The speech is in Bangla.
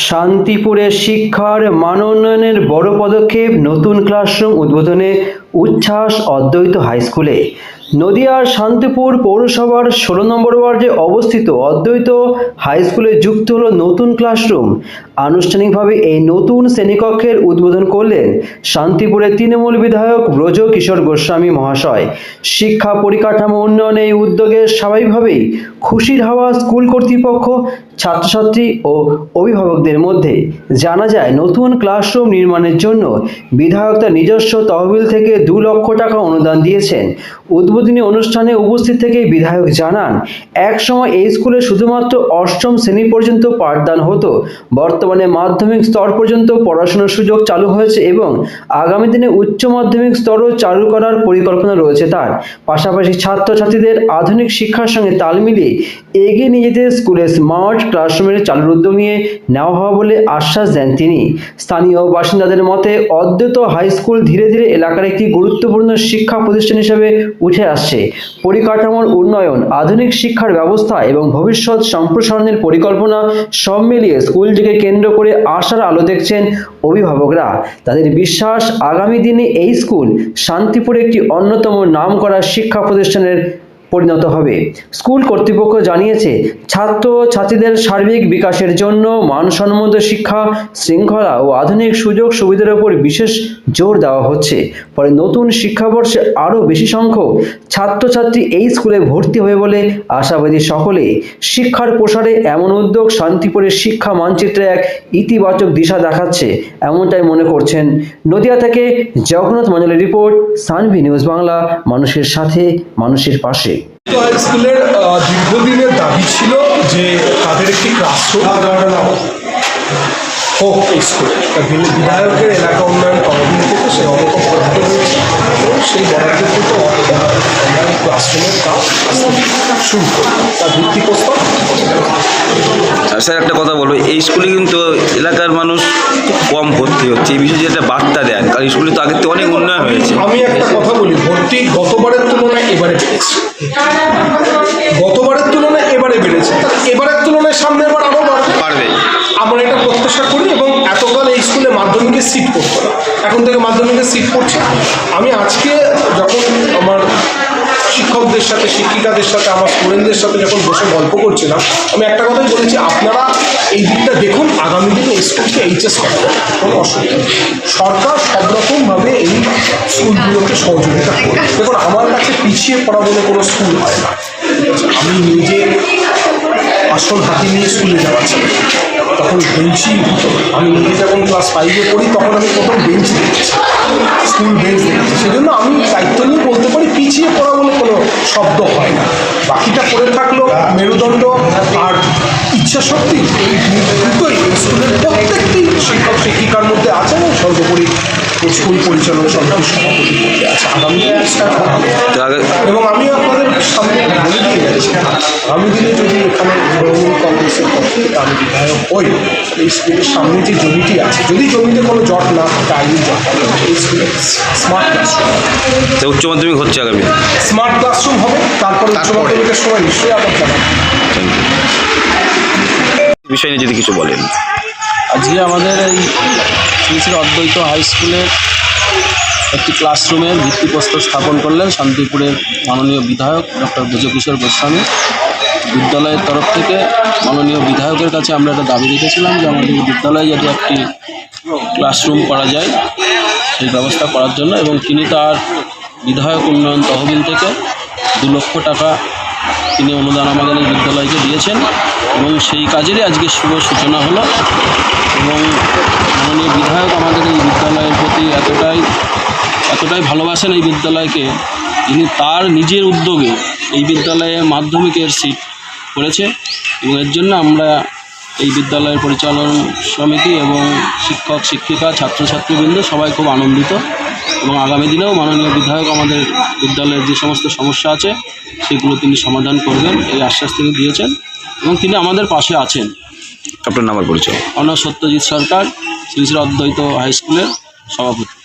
শান্তিপুরে শিক্ষার মান উন্নয়নের বড় পদক্ষেপ নতুন ক্লাসরুম উদ্বোধনে উচ্ছ্বাস অদ্বৈত হাই স্কুলে নদিয়ার শান্তিপুর পৌরসভার ষোলো নম্বর ওয়ার্ডে অবস্থিত অদ্বৈত হাই স্কুলে যুক্ত হলো নতুন ক্লাসরুম। আনুষ্ঠানিকভাবে এই নতুন শ্রেণীকক্ষের উদ্বোধন করলেন শান্তিপুরের তৃণমূল বিধায়ক ব্রজ কিশোর গোস্বামী মহাশয়। শিক্ষা পরিকাঠামো উন্নয়নে এই উদ্যোগে স্বাভাবিকভাবেই খুশির হাওয়া স্কুল কর্তৃপক্ষ, ছাত্রছাত্রী ও অভিভাবকদের মধ্যে। জানা যায়, নতুন ক্লাসরুম নির্মাণের জন্য বিধায়ক তার নিজস্ব তহবিল থেকে দু লক্ষ টাকা অনুদান দিয়েছেন। উদ্বোধনী অনুষ্ঠানে উপস্থিত থেকেই বিধায়ক জানান, এক সময় এই স্কুলে শুধুমাত্র অষ্টম শ্রেণি পর্যন্ত পাঠদান হতো, বর্তমানে মাধ্যমিক স্তর পর্যন্ত পড়াশোনার সুযোগ চালু হয়েছে এবং আগামী দিনে উচ্চ মাধ্যমিক স্তরও চালু করার পরিকল্পনা রয়েছে তার। পাশাপাশি ছাত্রছাত্রীদের আধুনিক শিক্ষার সঙ্গে তাল মিলিয়ে এগিয়ে নিয়ে যেতে স্কুলে স্মার্ট ক্লাসরুমের চালুর উদ্যোগ নিয়ে নেওয়া হবে বলে আশ্বাস দেন তিনি। স্থানীয় বাসিন্দাদের মতে, অদ্বৈত হাই স্কুল ধীরে ধীরে এলাকার একটি গুরুত্বপূর্ণ শিক্ষা প্রতিষ্ঠান হিসেবে উঠে আসছে। পরিকাঠামোর উন্নয়ন, আধুনিক শিক্ষার ব্যবস্থা এবং ভবিষ্যৎ সম্প্রসারণের পরিকল্পনা সব মিলিয়ে স্কুলটিকে কেন্দ্র করে আশার আলো দেখছেন অভিভাবকরা। তাদের বিশ্বাস, আগামী দিনে এই স্কুল শান্তিপুরে একটি অন্যতম নাম করা শিক্ষা প্রতিষ্ঠানের পরিণত হবে। স্কুল কর্তৃপক্ষ জানিয়েছে ছাত্র ছাত্রীদের সার্বিক বিকাশের জন্য মানসম্মত শিক্ষা, শৃঙ্খলা ও আধুনিক সুযোগ সুবিধার উপর বিশেষ জোর দেওয়া হচ্ছে। ফলে নতুন শিক্ষাবর্ষে আরও বেশি সংখ্যক ছাত্রছাত্রী এই স্কুলে ভর্তি হবে বলে আশাবাদী সকলে। শিক্ষার প্রসারে এমন উদ্যোগ শান্তিপুরের শিক্ষা মানচিত্রে এক ইতিবাচক দিশা দেখাচ্ছে, এমনটাই মনে করছেন। নদিয়া থেকে জগন্নাথ মঞ্জলের রিপোর্ট, সানভি নিউজ বাংলা। মানুষের সাথে, মানুষের পাশে। হাই স্কুলের দীর্ঘদিনের দাবি ছিল যে তাদের একটি ক্লাসরুম হোক স্কুলে বিধায়কের এলাকা উন্নয়ন কমিটি থেকে সেই অনেক বরাদ্দ হয়েছে সেই বরাদ্দকৃত অর্থে ক্লাসরুমের কাজ শুরু করি তার ভিত্তি প্রস্তাব স্যার একটা কথা বলব এই স্কুলে কিন্তু এলাকার মানুষ খুব কম ভর্তি হচ্ছে। এই বিষয়ে যে একটা বার্তা দেন কারণ স্কুলে তো আগের থেকে অনেক উন্নয়ন হয়েছে। আমি একটা কথা বলি ভর্তি গতবারের তুলনায় এবারে বেড়েছে। গতবারের তুলনায় এবারে বেড়েছে। এবারের তুলনায় সামনের বার আরও বাড়বে। আমরা এটা প্রত্যাশা করি এবং এতকাল এই স্কুলে মাধ্যমিকের সিট পড়তো এখন থেকে মাধ্যমিকের সিট পড়ছে আমি আজকে যখন শিক্ষকদের সাথে, শিক্ষিকাদের সাথে, আমার স্টুডেন্টদের সাথে যখন বসে গল্প করছিলাম, আমি একটা কথাই বলেছি, আপনারা এই দিকটা দেখুন, আগামী দিনে স্কুলকে এইচএস করা যাবে কোনো অসুবিধা সরকার সব রকমভাবে এই স্কুলগুলোকে সহযোগিতা করবে। দেখুন, আমার কাছে পিছিয়ে পড়া বলে কোনো স্কুল হয় না। আমি নিজে আসল হাতি নিয়ে স্কুলে যাওয়া ছিল তখন বেঞ্চি আমি নিজে যখন ক্লাস ফাইভে পড়ি, তখন আমি প্রথম বেঞ্চ দেখেছি। স্কুল বেঞ্চ দেখেছি। সেজন্য আমি দায়িত্ব নিয়ে বলতে পারি পিছিয়ে পড়া বলে কোনো শব্দ হয় না। বাকিটা পড়ে থাকল মেরুদণ্ড আর ইচ্ছা শক্তি। এই দুটোই স্কুলের প্রত্যেকটি শিক্ষক শিক্ষিকার মধ্যে আছে এবং সর্বোপরি স্কুল পরিচালনা সমিতির সভাপতি মধ্যে আছে। আগামী। এবং আমি আপনাদের সামনে বলে দিয়ে যাচ্ছি আগামী দিনে যদি এখানে তৃণমূল কংগ্রেসের হই এই স্কুলের সামনে যে জমিটি আছে যদি জমিতে কোনো জট না থাকে আইনি জট এই স্কুলে স্মার্ট ক্লাসরুম উচ্চ মাধ্যমিক হচ্ছে আগামী স্মার্ট ক্লাসরুম হবে তারপরে উচ্চ মাধ্যমিকের সময় নিশ্চয়ই আবার বিষয় নিয়ে যদি কিছু বলেন। আজকে আমাদের এই শ্রী শ্রী অদ্বৈত হাই স্কুলের একটি ক্লাসরুমের ভিত্তিপ্রস্তর স্থাপন করলেন শান্তিপুরের মাননীয় বিধায়ক ডক্টর ব্রজকিশোর গোস্বামী। বিদ্যালয়ের তরফ থেকে মাননীয় বিধায়কের কাছে আমরা একটা দাবি রেখেছিলাম যে আমাদের বিদ্যালয়ে যদি একটি ক্লাসরুম করা যায় সেই ব্যবস্থা করার জন্য এবং তিনি তার বিধায়ক উন্নয়ন তহবিল থেকে দু লক্ষ টাকা তিনি অনুদান আমাদের এই বিদ্যালয়কে দিয়েছেন এবং সেই কাজেরই আজকে শুভ সূচনা হলো এবং মাননীয় বিধায়ক আমাদের এই বিদ্যালয়ের প্রতি এতটাই এতটাই ভালোবাসেন এই বিদ্যালয়কে তিনি তার নিজের উদ্যোগে এই বিদ্যালয়ে মাধ্যমিকের সিট করেছে এবং এর জন্য আমরা এই বিদ্যালয়ের পরিচালন সমিতি এবং শিক্ষক শিক্ষিকা ছাত্রছাত্রীবৃন্দ সবাই খুব আনন্দিত এবং আগামী দিনেও মাননীয় বিধায়ক আমাদের বিদ্যালয়ের যে সমস্ত সমস্যা আছে সেগুলো তিনি সমাধান করবেন এই আশ্বাস তিনি দিয়েছেন এবং তিনি আমাদের পাশে আছেন। আপনার নাম্বার পরিচয়? অনর সত্যজিৎ সরকার শ্রী শ্রী অদ্বৈত হাই স্কুলের সভাপতি।